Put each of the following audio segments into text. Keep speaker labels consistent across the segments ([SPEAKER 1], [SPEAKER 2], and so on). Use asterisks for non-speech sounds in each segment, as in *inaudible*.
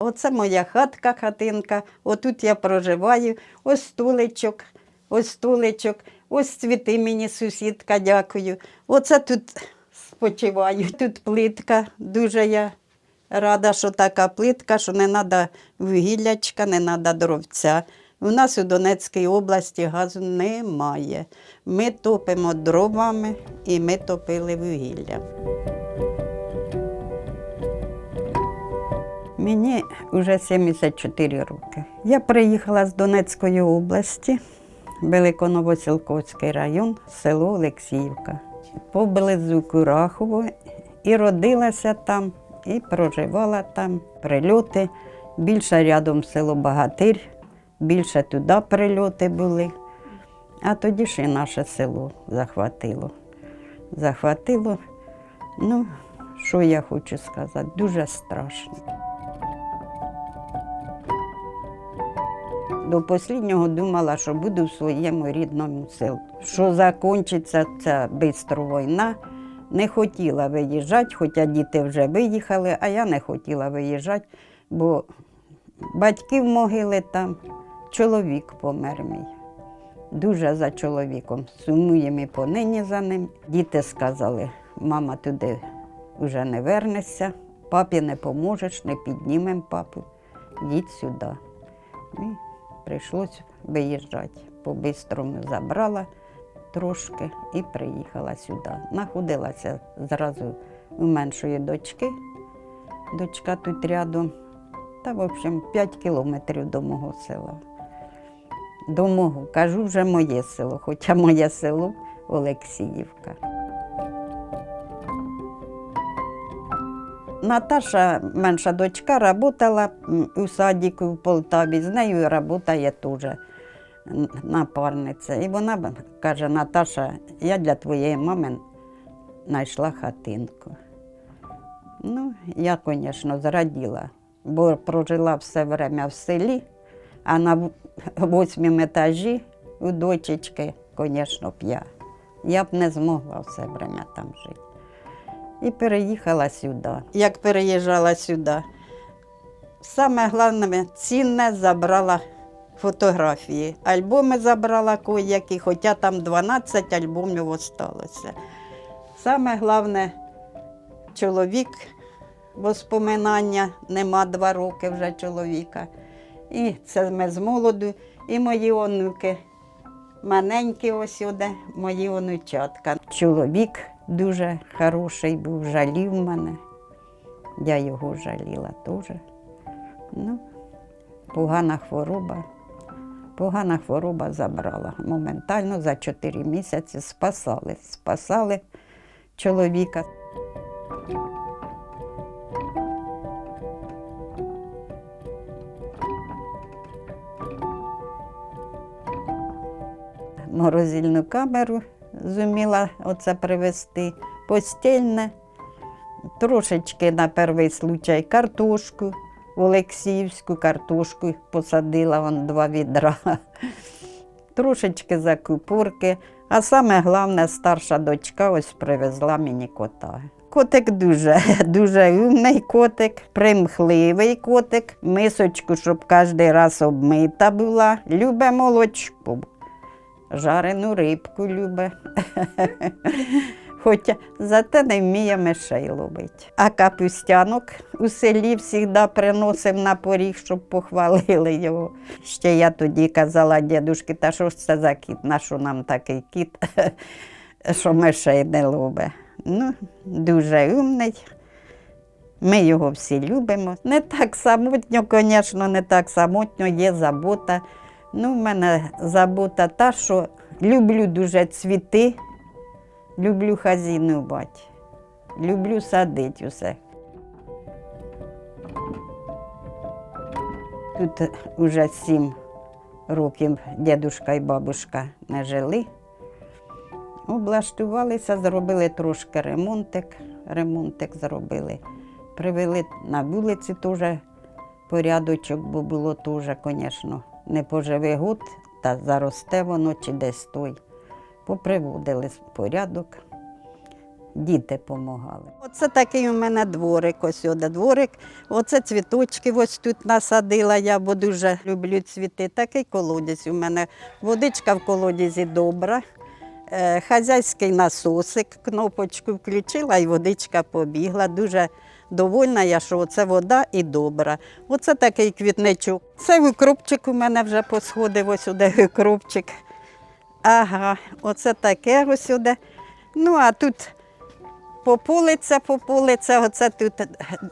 [SPEAKER 1] Оце моя хатка, хатинка, отут я проживаю, ось стуличок, ось стуличок, ось цвіти мені сусідка, дякую. Оце тут спочиваю, *laughs* тут плитка, дуже я рада, що така плитка, що не треба вугіллячка, не треба дровця. У нас у Донецькій області газу немає. Ми топимо дровами і ми топили вугіллям. Мені вже 74 роки. Я приїхала з Донецької області, Великоновосілковський район, село Олексіївка, поблизу Курахово, і родилася там, і проживала там. Прильоти. Більше рядом село Багатир, більше туди прильоти були. А тоді ще наше село захватило. Захватило, ну, що я хочу сказати, дуже страшно. До останнього думала, що буду в своєму рідному селі. Що закінчиться ця швидко війна. Не хотіла виїжджати, хоча діти вже виїхали, а я не хотіла виїжджати, бо батьків могили там, чоловік помер мій. Дуже за чоловіком. Сумуємо і понині за ним. Діти сказали, мама туди вже не вернешся, папі не поможеш, не піднімемо папу. Їдь сюди. Прийшлося виїжджати. По-бистрому забрала трошки і приїхала сюди. Находилася зразу у меншої дочки. Дочка тут рядом. Та, в общем, 5 кілометрів до мого села. До мого, кажу, вже моє село, хоча моє село Олексіївка. Наташа, менша дочка, працювала у садіку в Полтаві, з нею працює теж напарниця. І вона каже, Наташа, я для твоєї мами знайшла хатинку. Ну, я, звісно, зраділа, бо прожила все время в селі, а на в- восьмому етажі у дочечки, звісно, б я. Я б не змогла все время там жити. І переїхала сюди. Як переїжджала сюди, саме головне, цінне забрала фотографії. Альбоми забрала кої-які, хоча там 12 альбомів залишилося. Саме головне, чоловік, воспоминання, нема два роки вже чоловіка. І це ми з молоду, і мої онуки. Маленькі ось сюди, мої онучатка. Чоловік дуже хороший був, жалів мене. Я його жаліла теж. Ну, погана хвороба. Погана хвороба забрала. Моментально за 4 місяці спасали. Спасали чоловіка. Морозильну камеру зуміла оце привезти, постільне, трошечки на перший случай картошку, Олексіївську картошку посадила вон два відра, трошечки закупорки. А саме головне, старша дочка ось привезла мені кота. Котик дуже, дуже умний котик, примхливий котик, мисочку, щоб кожен раз обмита була, любе молочко. Жарену рибку любе. Хоча зате не вміє мишей ловити. А капустянок у селі завжди приносив на поріг, щоб похвалили його. Ще я тоді казала дідушки, та що ж це за кіт, на що нам такий кіт, що мишей не ловить. Ну, дуже умний. Ми його всі любимо. Не так самотньо, звісно, не так самотньо, є забота. Ну, в мене забота та, що люблю дуже цвіти, люблю хазінувати, люблю садити усе. Тут вже сім років дідушка і бабушка не жили. Облаштувалися, зробили трошки ремонтик, ремонтик зробили. Привели на вулиці теж порядочок, бо було теж, звісно, не поживе год, та заросте воно чи десь той. Поприводили порядок. діти допомагали. Оце такий у мене дворик, ось сюди дворик. Оце цвіточки ось тут насадила я, бо дуже люблю цвіти. Такий колодязь у мене. Водичка в колодязі добра. Е, Хазяйський насосик, кнопочку включила і водичка побігла. Дуже довольна я, що це вода і добра. Оце такий квітничок. Це укропчик у мене вже посходив, ось сюди укропчик. Ага, оце таке ось сюди. Ну, а тут пополиця, пополиця, оце тут,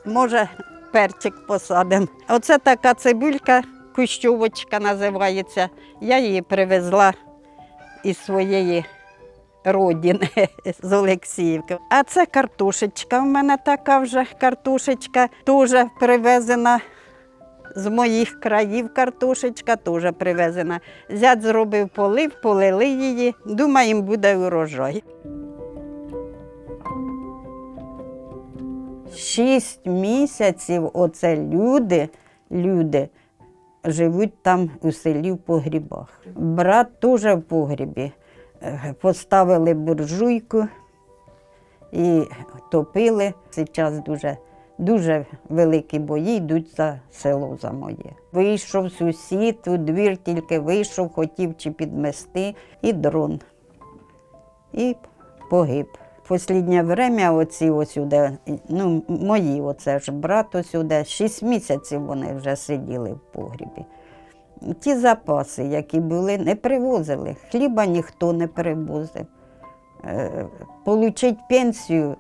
[SPEAKER 1] може, перчик посадимо. Оце така цибулька, кущовочка називається. Я її привезла із своєї родини з Олексіївки. А це картошечка. У мене така вже картошечка, теж привезена. З моїх країв картошечка теж привезена. Зять зробив полив, полили її. Думаємо, буде урожай. Шість місяців оце люди, люди живуть там у селі в погрібах. Брат теж в погрібі. Е, Поставили буржуйку і топили. Зараз дуже, дуже великі бої йдуть за село за моє. Вийшов сусід, у двір тільки вийшов, хотів чи підмести, і дрон. І погиб. Посліднє время оці осюди, ну, мої оце ж брат осюди, шість місяців вони вже сиділи в погрібі. Ті запаси, які були, не привозили. Хліба ніхто не привозив. Е, Получити пенсію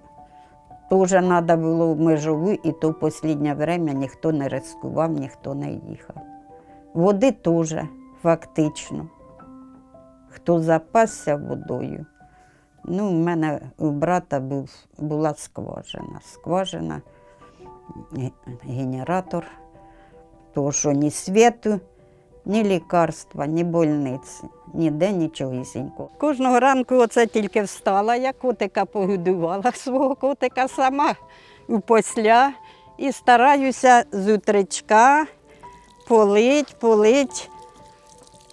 [SPEAKER 1] теж треба було в межову, і то в останнє время ніхто не рискував, ніхто не їхав. Води теж фактично. Хто запасся водою. Ну, у мене у брата був, була скважина. Скважина, генератор, того, що ні світу, ні лікарства, ні больниці, ніде нічогісінько. Кожного ранку оце тільки встала, я котика погодувала *laughs* свого котика сама у посля і стараюся з утречка полить, полить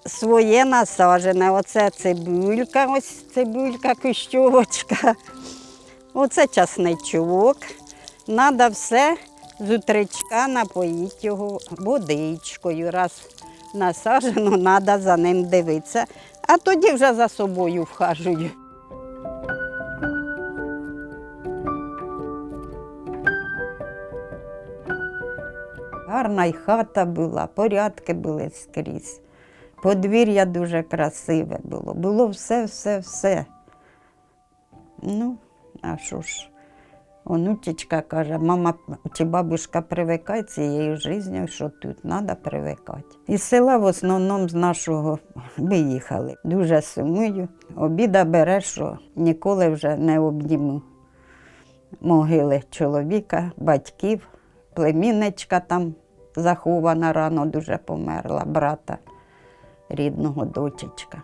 [SPEAKER 1] своє насаджене. Оце цибулька, ось цибулька, кущовочка. Оце часничок. Надо все з утречка напоїти його водичкою. Раз насаджено, треба за ним дивитися. А тоді вже за собою вхажую. Гарна й хата була, порядки були скрізь. Подвір'я дуже красиве було. Було все, все, все. Ну, а що ж, онучечка каже, мама чи бабушка привикай цією життю, що тут треба привикати. Із села в основному з нашого виїхали. Дуже сумую. Обіда бере, що ніколи вже не обніму могили чоловіка, батьків, племінничка там захована рано дуже померла, брата рідного дочечка.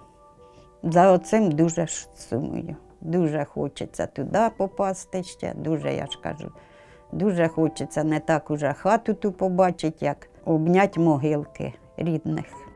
[SPEAKER 1] За оцим дуже сумую. Дуже хочеться туди попасти ще, дуже, я ж кажу, дуже хочеться не так уже хату ту побачити, як обнять могилки рідних.